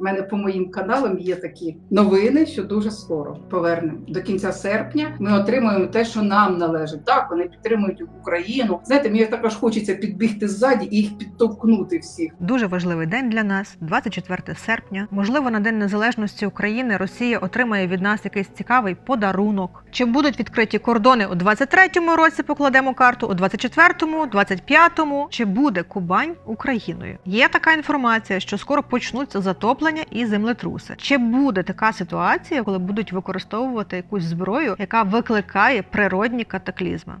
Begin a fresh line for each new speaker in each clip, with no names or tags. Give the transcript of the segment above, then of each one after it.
У мене по моїм каналам є такі новини, що дуже скоро повернемо. До кінця серпня ми отримуємо те, що нам належить. Так, вони підтримують Україну. Знаєте, мені також хочеться підбігти ззаді і їх підтовкнути всіх.
Дуже важливий день для нас, 24 серпня. Можливо, на День Незалежності України Росія отримає від нас якийсь цікавий подарунок. Чи будуть відкриті кордони у 23-му році? Покладемо карту, у 24-му, 25-му? Чи буде Кубань Україною? Є така інформація, що скоро почнуться затоплення і землетруси. Чи буде така ситуація, коли будуть використовувати якусь зброю, яка викликає природні катаклізми?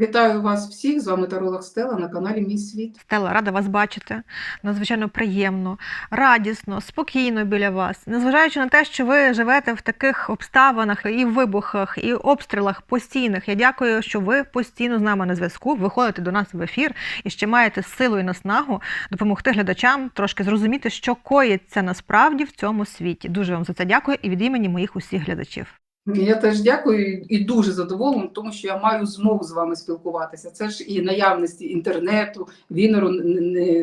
Вітаю вас всіх! З вами Таролог Стела на каналі Мій Світ.
Стелла, рада вас бачити. Надзвичайно приємно, радісно, спокійно біля вас. Незважаючи на те, що ви живете в таких обставинах і вибухах, і обстрілах постійних. Я дякую, що ви постійно з нами на зв'язку. Виходите до нас в ефір і ще маєте силу і наснагу допомогти глядачам трошки зрозуміти, що коїться насправді в цьому світі. Дуже вам за це дякую і від імені моїх усіх глядачів.
Я теж дякую і дуже задоволена, тому що я маю змогу з вами спілкуватися. Це ж і наявності інтернету, вінеру,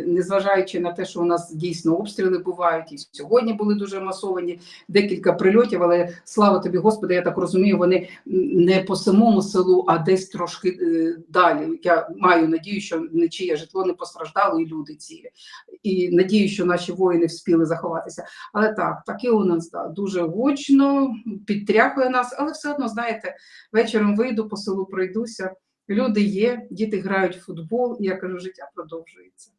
незважаючи на те, що у нас дійсно обстріли бувають, і сьогодні були дуже масовані декілька прильотів. Але слава тобі, Господи, я так розумію, вони не по самому селу, а десь трошки е, далі. Я маю надію, що нічиє житло не постраждало, і люди цілі. І надію, що наші воїни вспіли заховатися. Але так, таке у нас да, дуже гучно, підтряхує нас, але все одно, знаєте, вечором вийду по селу, пройдуся. Люди є, діти грають в футбол, і я кажу, життя продовжується.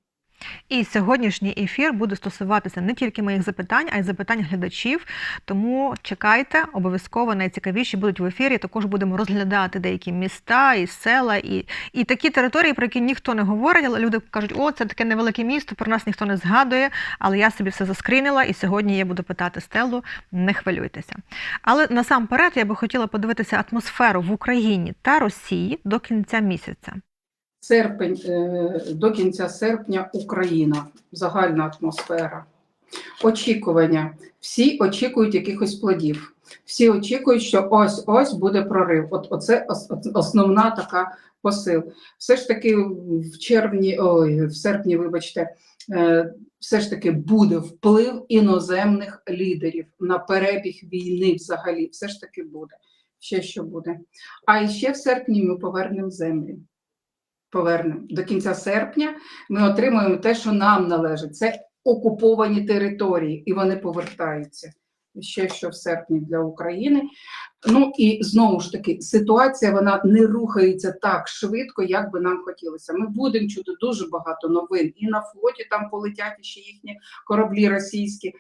І сьогоднішній ефір буде стосуватися не тільки моїх запитань, а й запитань глядачів. Тому чекайте, обов'язково найцікавіші будуть в ефірі. Також будемо розглядати деякі міста і села, і, і такі території, про які ніхто не говорить, але люди кажуть, о, це таке невелике місто, про нас ніхто не згадує. Але я собі все заскрінила, і сьогодні я буду питати Стеллу, не хвилюйтеся. Але насамперед я би хотіла подивитися атмосферу в Україні та Росії до кінця місяця.
Серпень е, до кінця серпня Україна, загальна атмосфера. Очікування. Всі очікують якихось плодів. Всі очікують, що ось ось буде прорив. От оце основна така посил. Все ж таки, в червні, ой, в серпні, вибачте, е, все ж таки буде вплив іноземних лідерів на перебіг війни. Взагалі, все ж таки буде. Ще що буде. А ще в серпні ми повернемо землі повернемо до кінця серпня, ми отримуємо те, що нам належить. Це окуповані території, і вони повертаються. Ще що в серпні для України. Ну і знову ж таки, ситуація вона не рухається так швидко, як би нам хотілося. Ми будемо чути дуже багато новин, і на флоті там полетять ще їхні кораблі російські.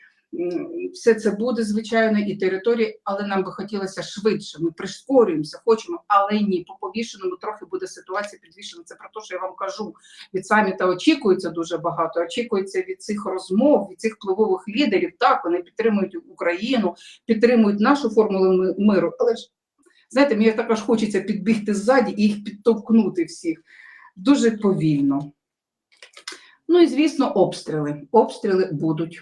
Все це буде, звичайно, і території, але нам би хотілося швидше. Ми прискорюємося, хочемо, але ні. По повішеному трохи буде ситуація підвішена. Це про те, що я вам кажу. Від саміта очікується дуже багато. Очікується від цих розмов, від цих впливових лідерів. Так, вони підтримують Україну, підтримують нашу формулу миру. Але ж знаєте, мені також хочеться підбігти ззаді і їх підтовкнути всіх дуже повільно. Ну і звісно, обстріли. Обстріли будуть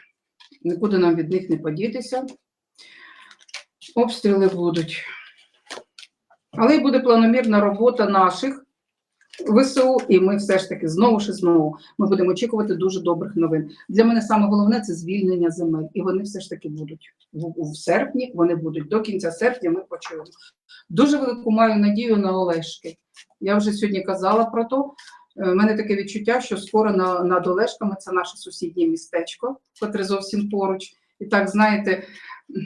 нікуди нам від них не подітися. Обстріли будуть. Але й буде планомірна робота наших ВСУ, і ми все ж таки знову ж і знову ми будемо очікувати дуже добрих новин. Для мене саме головне це звільнення земель. І вони все ж таки будуть в, в серпні, вони будуть до кінця серпня, ми почуємо. Дуже велику маю надію на Олешки. Я вже сьогодні казала про то. Е, мене таке відчуття, що скоро на, над Олешками це наше сусіднє містечко, котре зовсім поруч. І так, знаєте,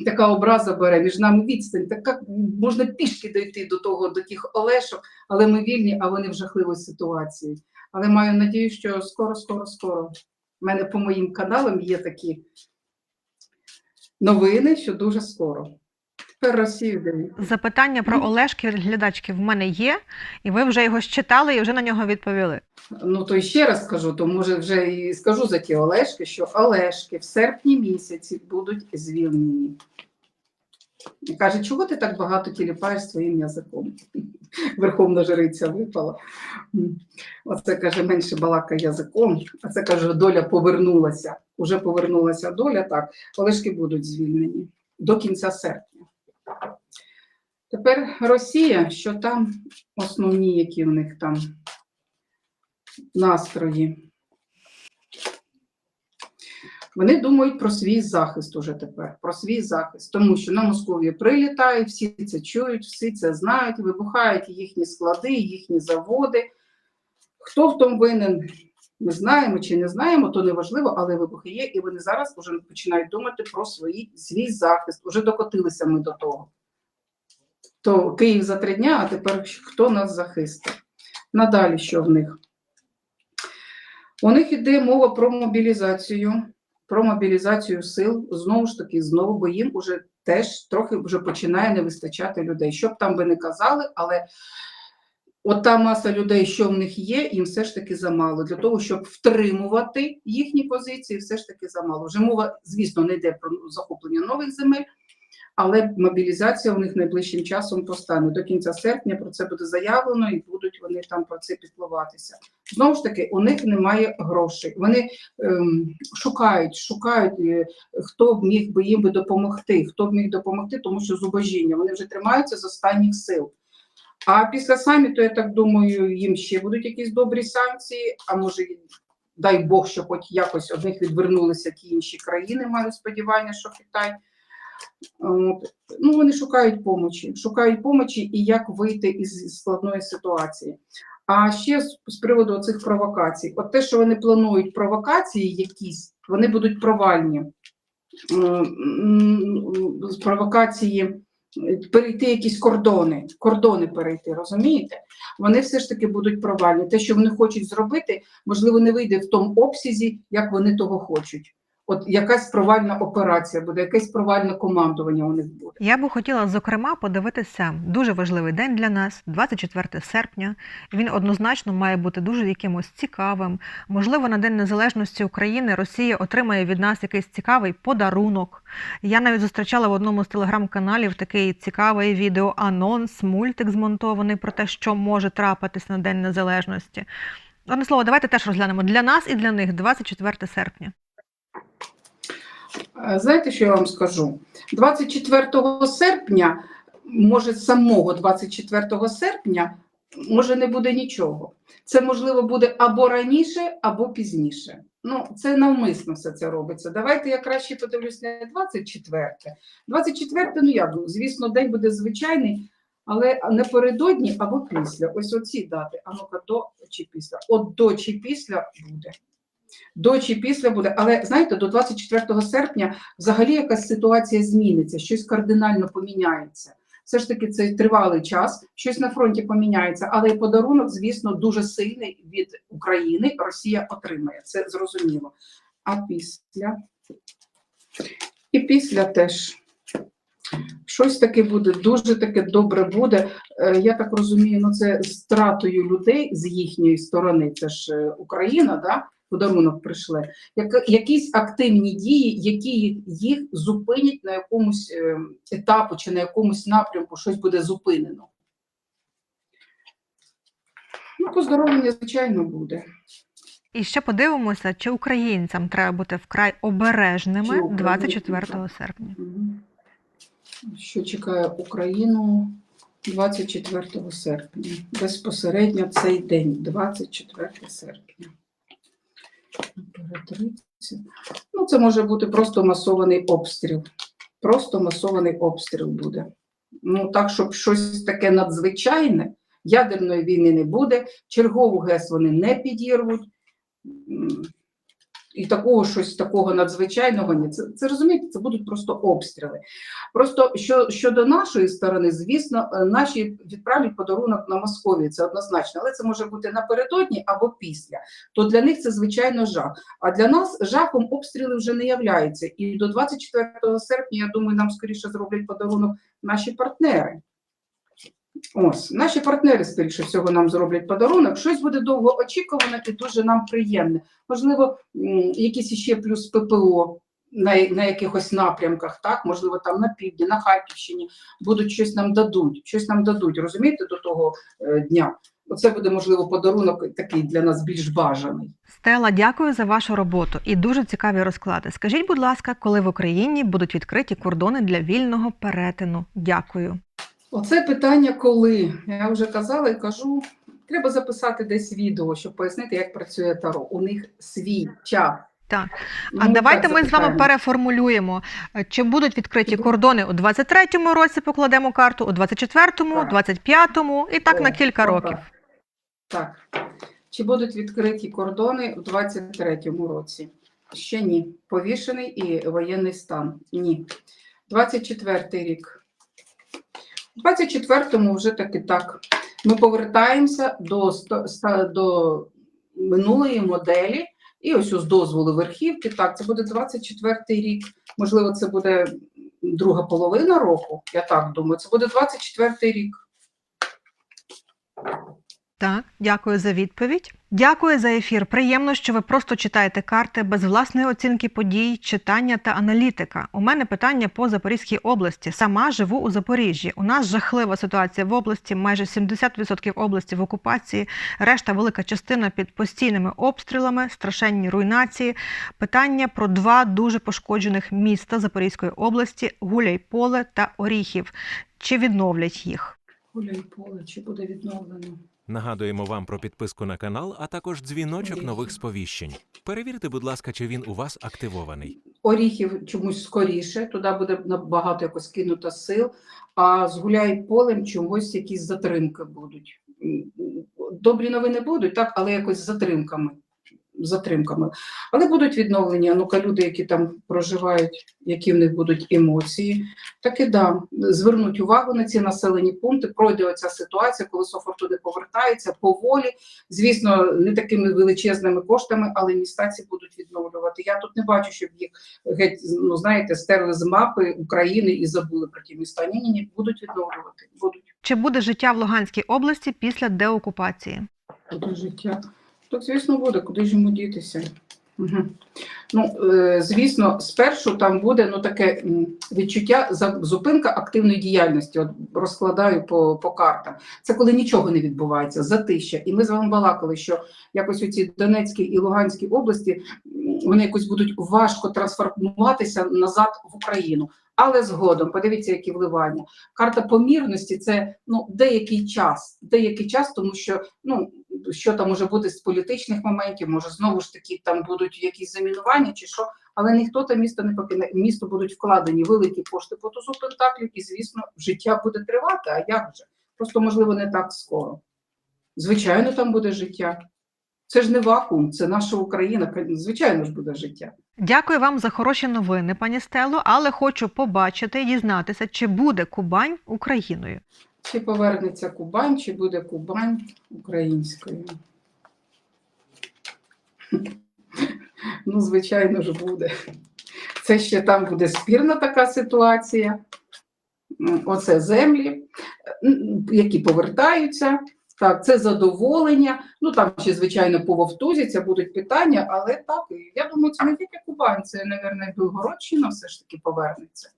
така образа бере між нами відстань. Так можна пішки дойти до того, до тих Олешок, але ми вільні, а вони в жахливій ситуації. Але маю надію, що скоро, скоро, скоро. У мене по моїм каналам є такі новини, що дуже скоро.
Запитання про Олешки глядачки в мене є, і ви вже його считали і вже на нього відповіли.
Ну то ще раз скажу, то може вже і скажу за ті Олешки, що Олешки в серпні місяці будуть звільнені. І каже, чого ти так багато тіліпаєш своїм язиком? Верховна жриця випала. Оце каже, менше балака язиком, а це каже, доля повернулася. Уже повернулася доля, так, Олешки будуть звільнені до кінця серпня. Тепер Росія, що там основні, які в них там настрої. Вони думають про свій захист уже тепер, про свій захист, тому що на Московію прилітають, всі це чують, всі це знають, вибухають їхні склади, їхні заводи. Хто в тому винен, ми знаємо чи не знаємо, то неважливо, але вибухи є, і вони зараз вже починають думати про свої, свій захист. Уже докотилися ми до того. То Київ за три дня, а тепер хто нас захистить? Надалі що в них? У них іде мова про мобілізацію, про мобілізацію сил, знову ж таки, знову, бо їм уже теж трохи вже починає не вистачати людей. Що б там би не казали, але от та маса людей, що в них є, їм все ж таки замало. Для того, щоб втримувати їхні позиції, все ж таки замало. Вже мова, звісно, не йде про захоплення нових земель, але мобілізація у них найближчим часом постане. До кінця серпня про це буде заявлено і будуть вони там про це піклуватися. Знову ж таки, у них немає грошей. Вони ем, шукають, шукають, е, хто б міг би їм би допомогти, хто б міг допомогти, тому що зубожіння. Вони вже тримаються з останніх сил. А після саміту, я так думаю, їм ще будуть якісь добрі санкції, а може, дай Бог, щоб хоч якось од них відвернулися ті інші країни, маю сподівання, що Китай. Ну, вони шукають помочі, шукають помочі і як вийти із складної ситуації. А ще з, з приводу цих провокацій, от те, що вони планують провокації якісь, вони будуть провальні. Провокації перейти якісь кордони, кордони перейти, розумієте? Вони все ж таки будуть провальні. Те, що вони хочуть зробити, можливо, не вийде в тому обсязі, як вони того хочуть. От якась провальна операція буде, якесь провальне командування у них буде.
Я би хотіла зокрема подивитися дуже важливий день для нас, 24 серпня. Він однозначно має бути дуже якимось цікавим. Можливо, на День Незалежності України Росія отримає від нас якийсь цікавий подарунок. Я навіть зустрічала в одному з телеграм-каналів такий цікавий відео-анонс, мультик змонтований про те, що може трапитись на День Незалежності. Одне слово, давайте теж розглянемо для нас і для них 24 серпня.
Е, Знаєте, що я вам скажу? 24 серпня, може, самого 24 серпня, може не буде нічого. Це можливо буде або раніше, або пізніше. Ну, це навмисно все це робиться. Давайте я краще подивлюсь не 24. 24, ну як, звісно, день буде звичайний, але напередодні або після. Ось оці дати. А ну-ка, до чи після. От до чи після буде. До чи після буде, але знаєте, до 24 серпня взагалі якась ситуація зміниться, щось кардинально поміняється. Все ж таки, це тривалий час, щось на фронті поміняється, але і подарунок, звісно, дуже сильний від України Росія отримає. Це зрозуміло. А після і після теж. Щось таке буде, дуже таке добре буде. Е, Я так розумію, ну це з стратою людей з їхньої сторони, це ж е, Україна, да? Подарунок прийшли. Як, якісь активні дії, які їх, зупинять на якомусь е, етапу чи на якомусь напрямку, щось буде зупинено. Ну, поздоровлення, звичайно, буде.
І ще подивимося, чи українцям треба бути вкрай обережними 24 серпня.
Що чекає Україну 24 серпня? Безпосередньо цей день, 24 серпня. Ну, це може бути просто масований обстріл. Просто масований обстріл буде. Ну, так, щоб щось таке надзвичайне, ядерної війни не буде, чергову ГЕС вони не підірвуть. І такого щось такого надзвичайного ні. Це, це розумієте, це будуть просто обстріли. Просто що, щодо нашої сторони, звісно, е, наші відправлять подарунок на Московію, це однозначно, але це може бути напередодні або після. То для них це звичайно жах. А для нас жахом обстріли вже не являються. І до 24 серпня, я думаю, нам скоріше зроблять подарунок наші партнери. Ось, наші партнери, скоріше всього, нам зроблять подарунок. Щось буде довго очікуване і дуже нам приємне. Можливо, м, якийсь іще плюс ППО на, на якихось напрямках, так, можливо, там на півдні, на Харківщині будуть щось нам дадуть, щось нам дадуть, розумієте, до того е, дня. Оце буде, можливо, подарунок такий для нас більш бажаний.
Стела, дякую за вашу роботу і дуже цікаві розклади. Скажіть, будь ласка, коли в Україні будуть відкриті кордони для вільного перетину? Дякую.
Оце питання, коли я вже казала і кажу, треба записати десь відео, щоб пояснити, як працює Таро. У них свій час,
Так. А
Ну,
давайте
так,
ми з вами переформулюємо, Е, чи будуть відкриті кордони у 23-му році, покладемо карту, у 24-му,
Так.
25-му і так
О,
на кілька років.
Так. Чи будуть відкриті кордони у 23-му році? Ще ні. Повішений і воєнний стан. Ні. 24-й рік. У 24-му вже таки так. Ми повертаємося до, до минулої моделі. І ось з дозволу верхівки. Так, це буде 24-й рік. Можливо, це буде друга половина року. Я так думаю. Це буде 24-й рік.
Так, дякую за відповідь. Дякую за ефір. Приємно, що ви просто читаєте карти без власної оцінки подій, читання та аналітика. У мене питання по Запорізькій області. Сама живу у Запоріжжі. У нас жахлива ситуація в області. Майже 70% області в окупації, решта велика частина під постійними обстрілами, страшенні руйнації. Питання про два дуже пошкоджених міста Запорізької області: Гуляйполе та Оріхів. Чи відновлять їх?
Гуляй поле, чи буде відновлено?
Нагадуємо вам про підписку на канал, а також дзвіночок нових сповіщень. Перевірте, будь ласка, чи він у вас активований.
Оріхів чомусь скоріше, туди буде набагато якось кинуто сил, а з гуляй полем чомусь якісь затримки будуть. Добрі новини будуть, так, але якось з затримками. Затримками. Але будуть відновлення. Ну-ка, люди, які там проживають, які в них будуть емоції, так і да, звернуть увагу на ці населені пункти, пройде оця ситуація, коли Софортуни повертаються поволі, звісно, не такими величезними коштами, але міста ці будуть відновлювати. Я тут не бачу, щоб їх геть, ну знаєте, стерли з мапи України і забули про ті міста. Ні, ні, ні, будуть відновлювати. Будуть
Чи буде життя в Луганській області після деокупації?
буде життя. Так, звісно, буде, куди ж йому дітися? Угу. Ну, е, звісно, спершу там буде ну, таке відчуття зупинка активної діяльності. От розкладаю по, по картам. Це коли нічого не відбувається, затища. І ми з вами балакали, що якось у цій Донецькій і Луганській області вони якось будуть важко трансформуватися назад в Україну. Але згодом, подивіться, які вливання. Карта помірності це ну, деякий час, деякий час, тому що ну, що там може бути з політичних моментів, може знову ж таки там будуть якісь замінування чи що, але ніхто там місто не покине. Місто будуть вкладені великі кошти по тузу пентаклів, і звісно, життя буде тривати. А як же? Просто можливо не так скоро. Звичайно, там буде життя. Це ж не вакуум, це наша Україна. Звичайно ж буде життя.
Дякую вам за хороші новини, пані Стело, але хочу побачити і дізнатися, чи буде Кубань Україною.
Чи повернеться Кубань, чи буде Кубань українською? Ну, звичайно ж, буде. Це ще там буде спірна така ситуація. Оце землі, які повертаються. Так, це задоволення. Ну там ще, звичайно, пововтузяться, будуть питання, але так, я думаю, це не тільки Кубань, це, мабуть, Білгородщина все ж таки повернеться.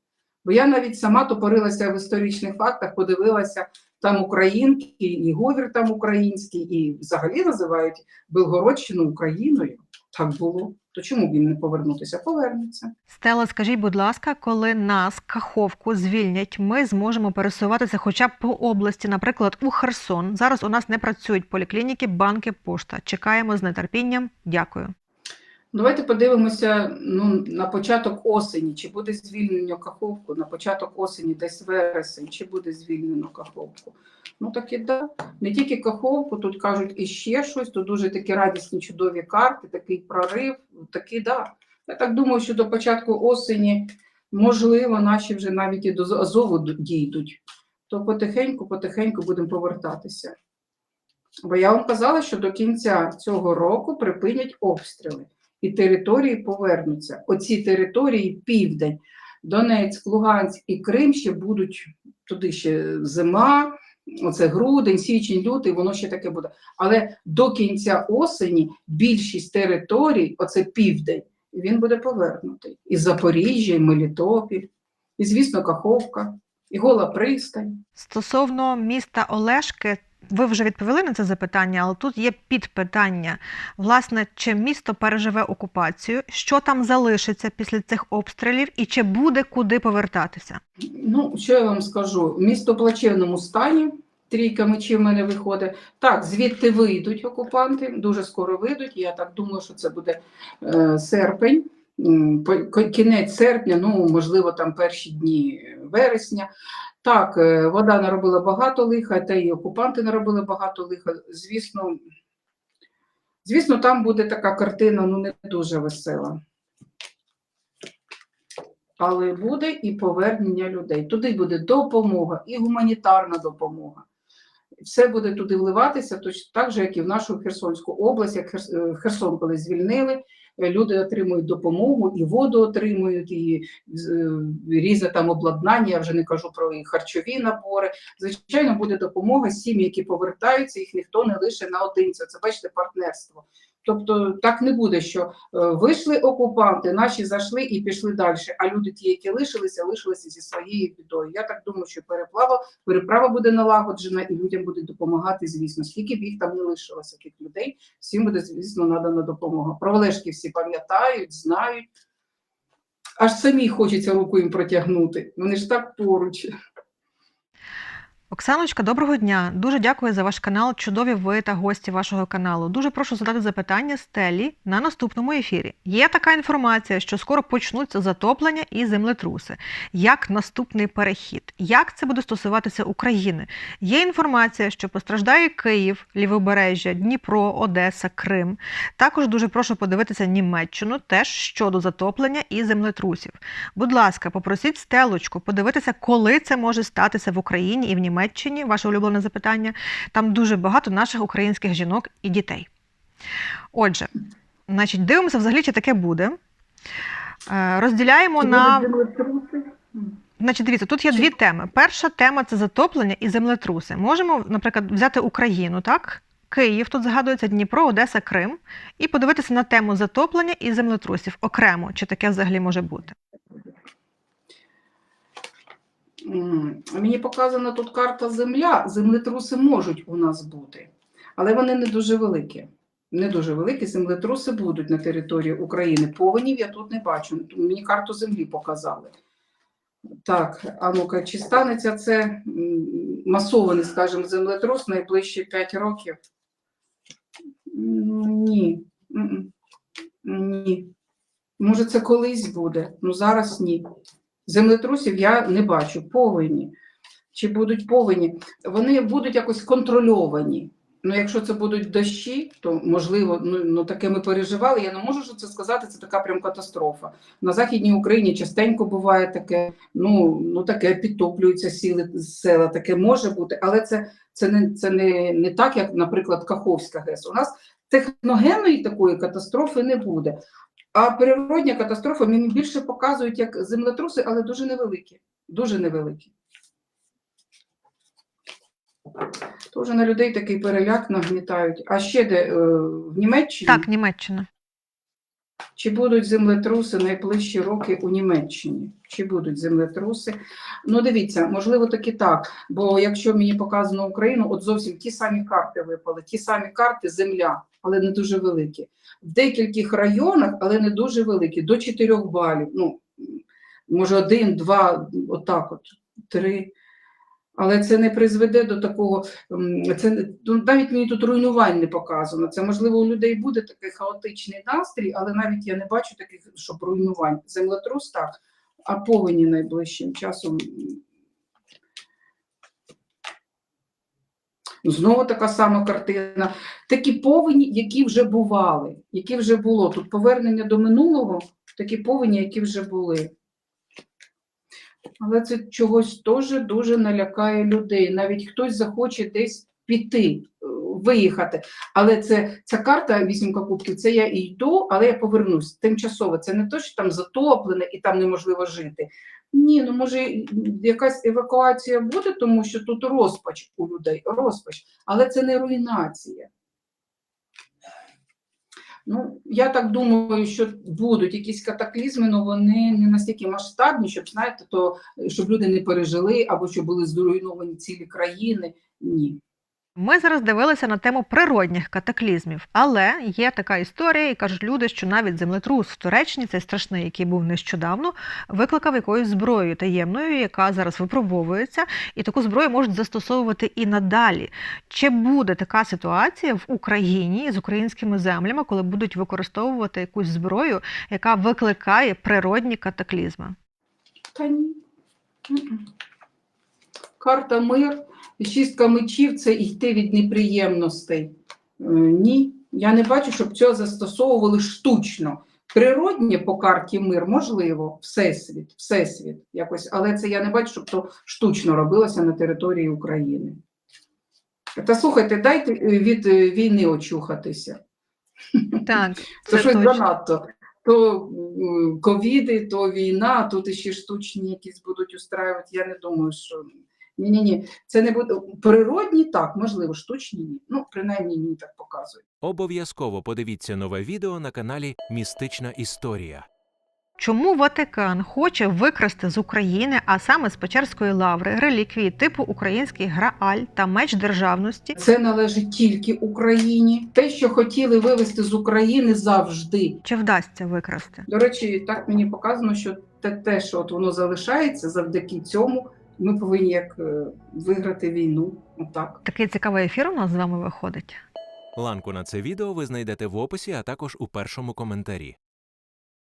Бо я навіть сама топорилася в історичних фактах, подивилася, там українки, і говір там український, і взагалі називають Білгородщину Україною. Так було. То чому б їм не повернутися? Повернеться.
Стела, скажіть, будь ласка, коли нас, Каховку, звільнять, ми зможемо пересуватися хоча б по області, наприклад, у Херсон. Зараз у нас не працюють поліклініки, банки, пошта. Чекаємо з нетерпінням. Дякую.
Давайте подивимося ну, на початок осені, чи буде звільнено Каховку, на початок осені, десь вересень, чи буде звільнено Каховку. Ну так і да. Не тільки Каховку, тут кажуть і ще щось, тут дуже такі радісні, чудові карти, такий прорив, такий да. Я так думаю, що до початку осені, можливо, наші вже навіть і до Азову дійдуть. То потихеньку, потихеньку будемо повертатися. Бо я вам казала, що до кінця цього року припинять обстріли і території повернуться. Оці території південь, Донецьк, Луганськ і Крим ще будуть туди ще зима, оце грудень, січень, лютий, воно ще таке буде. Але до кінця осені більшість територій, оце південь, він буде повернутий. І Запоріжжя, і Мелітопіль, і, звісно, Каховка, і Гола Пристань.
Стосовно міста Олешки, ви вже відповіли на це запитання, але тут є підпитання. Власне, чи місто переживе окупацію, що там залишиться після цих обстрілів, і чи буде куди повертатися?
Ну, що я вам скажу? Місто в плачевному стані. Трійка мечів в мене виходить. Так, звідти вийдуть окупанти, дуже скоро вийдуть. Я так думаю, що це буде е, серпень, кінець серпня, ну, можливо, там перші дні вересня. Так, е, вода наробила багато лиха, та й окупанти наробили багато лиха. Звісно, звісно, там буде така картина, ну, не дуже весела. Але буде і повернення людей. Туди буде допомога, і гуманітарна допомога. Все буде туди вливатися, точно так же, як і в нашу Херсонську область, як е, Херсон, коли звільнили, люди отримують допомогу, і воду отримують, і е, різне там обладнання, я вже не кажу про і харчові набори. Звичайно, буде допомога сім'ї, які повертаються, їх ніхто не лише наодинці. Це бачите, партнерство. Тобто так не буде, що е, вийшли окупанти, наші зайшли і пішли далі. А люди, ті, які лишилися, лишилися зі своєю бідою. Я так думаю, що переплава, переправа буде налагоджена, і людям буде допомагати, звісно. Скільки б їх там не лишилося, тих людей, всім буде, звісно, надана допомога. Про Олешки всі пам'ятають, знають. Аж самі хочеться руку їм протягнути. Вони ж так поруч.
Оксаночка, доброго дня. Дуже дякую за ваш канал. Чудові ви та гості вашого каналу. Дуже прошу задати запитання Стелі на наступному ефірі. Є така інформація, що скоро почнуться затоплення і землетруси. Як наступний перехід? Як це буде стосуватися України? Є інформація, що постраждає Київ, Лівобережжя, Дніпро, Одеса, Крим. Також дуже прошу подивитися Німеччину теж щодо затоплення і землетрусів. Будь ласка, попросіть Стелочку подивитися, коли це може статися в Україні і в Німеччині. Ваше улюблене запитання. Там дуже багато наших українських жінок і дітей. Отже, значить, дивимося взагалі, чи таке буде. Е, Розділяємо на. Значить, дивіться, тут є
Чи-
дві теми. Перша тема це затоплення і землетруси. Можемо, наприклад, взяти Україну, так? Київ тут згадується Дніпро, Одеса, Крим, і подивитися на тему затоплення і землетрусів окремо, чи таке взагалі може бути.
Мені показана тут карта Земля. Землетруси можуть у нас бути, але вони не дуже великі. Не дуже великі землетруси будуть на території України. Повенів я тут не бачу. Мені карту землі показали. Так, а ну-ка, чи станеться це масований, скажімо, землетрус найближчі 5 років? Ні. Ні. Може, це колись буде, ну зараз ні. Землетрусів я не бачу. Повені. Чи будуть повені? Вони будуть якось контрольовані. Ну, якщо це будуть дощі, то можливо, ну, ну таке ми переживали. Я не можу що це сказати, це така прям катастрофа. На Західній Україні частенько буває таке, ну, ну таке підтоплюються сіли, села, таке може бути, але це, це, не, це не, не так, як, наприклад, Каховська ГЕС. У нас техногенної такої катастрофи не буде. А природня катастрофа мені більше показують як землетруси, але дуже невеликі. Дуже невеликі. Тоже на людей такий переляк нагнітають. А ще де е, в Німеччині
Так, Німеччина.
чи будуть землетруси найближчі роки у Німеччині? Чи будуть землетруси? Ну, дивіться, можливо, таки так. Бо якщо мені показано Україну, от зовсім ті самі карти випали, ті самі карти земля, але не дуже великі. В декількох районах, але не дуже великі, до 4 балів. Ну, може, один, два, отак, от, три. Але це не призведе до такого, це ну, навіть мені тут руйнувань не показано. Це можливо у людей буде такий хаотичний настрій, але навіть я не бачу таких, щоб руйнувань. Землетрус так, а повені найближчим часом. Знову така сама картина. Такі повені, які вже бували, які вже було. Тут повернення до минулого, такі повені, які вже були. Але це чогось теж дуже налякає людей. Навіть хтось захоче десь піти, виїхати. Але це ця карта вісімка кубків, це я і йду, але я повернусь. Тимчасово. Це не то, що там затоплене і там неможливо жити. Ні, ну може якась евакуація буде, тому що тут розпач у людей, розпач, але це не руйнація. Ну, я так думаю, що будуть якісь катаклізми, але вони не настільки масштабні, щоб знаєте, то щоб люди не пережили або щоб були зруйновані цілі країни. Ні.
Ми зараз дивилися на тему природних катаклізмів, але є така історія, і кажуть люди, що навіть землетрус в Туреччині, цей страшний, який був нещодавно, викликав якоюсь зброєю таємною, яка зараз випробовується, і таку зброю можуть застосовувати і надалі. Чи буде така ситуація в Україні з українськими землями, коли будуть використовувати якусь зброю, яка викликає природні катаклізми?
Та ні. Карта мир, шістка мечів це йти від неприємностей. Е, Ні, я не бачу, щоб цього застосовували штучно. Природнє по карті мир, можливо, всесвіт, всесвіт якось, але це я не бачу, щоб то штучно робилося на території України. Та слухайте, дайте е, від е, війни очухатися.
Так,
Це,
це
щось
точно.
занадто. То ковіди, то війна, тут ще штучні якісь будуть устраювати. Я не думаю, що ні, ні, ні. Це не буде природні, так, можливо, штучні ні. Ну, принаймні мені так показують.
Обов'язково подивіться нове відео на каналі Містична Історія.
Чому Ватикан хоче викрасти з України, а саме з Печерської лаври, реліквії типу український Грааль та меч державності?
Це належить тільки Україні. Те, що хотіли вивезти з України завжди.
Чи вдасться викрасти?
До речі, так мені показано, що те, те що от воно залишається завдяки цьому, ми повинні як е, виграти війну. Отак.
Такий цікавий ефір у нас з вами виходить.
Ланку на це відео ви знайдете в описі, а також у першому коментарі.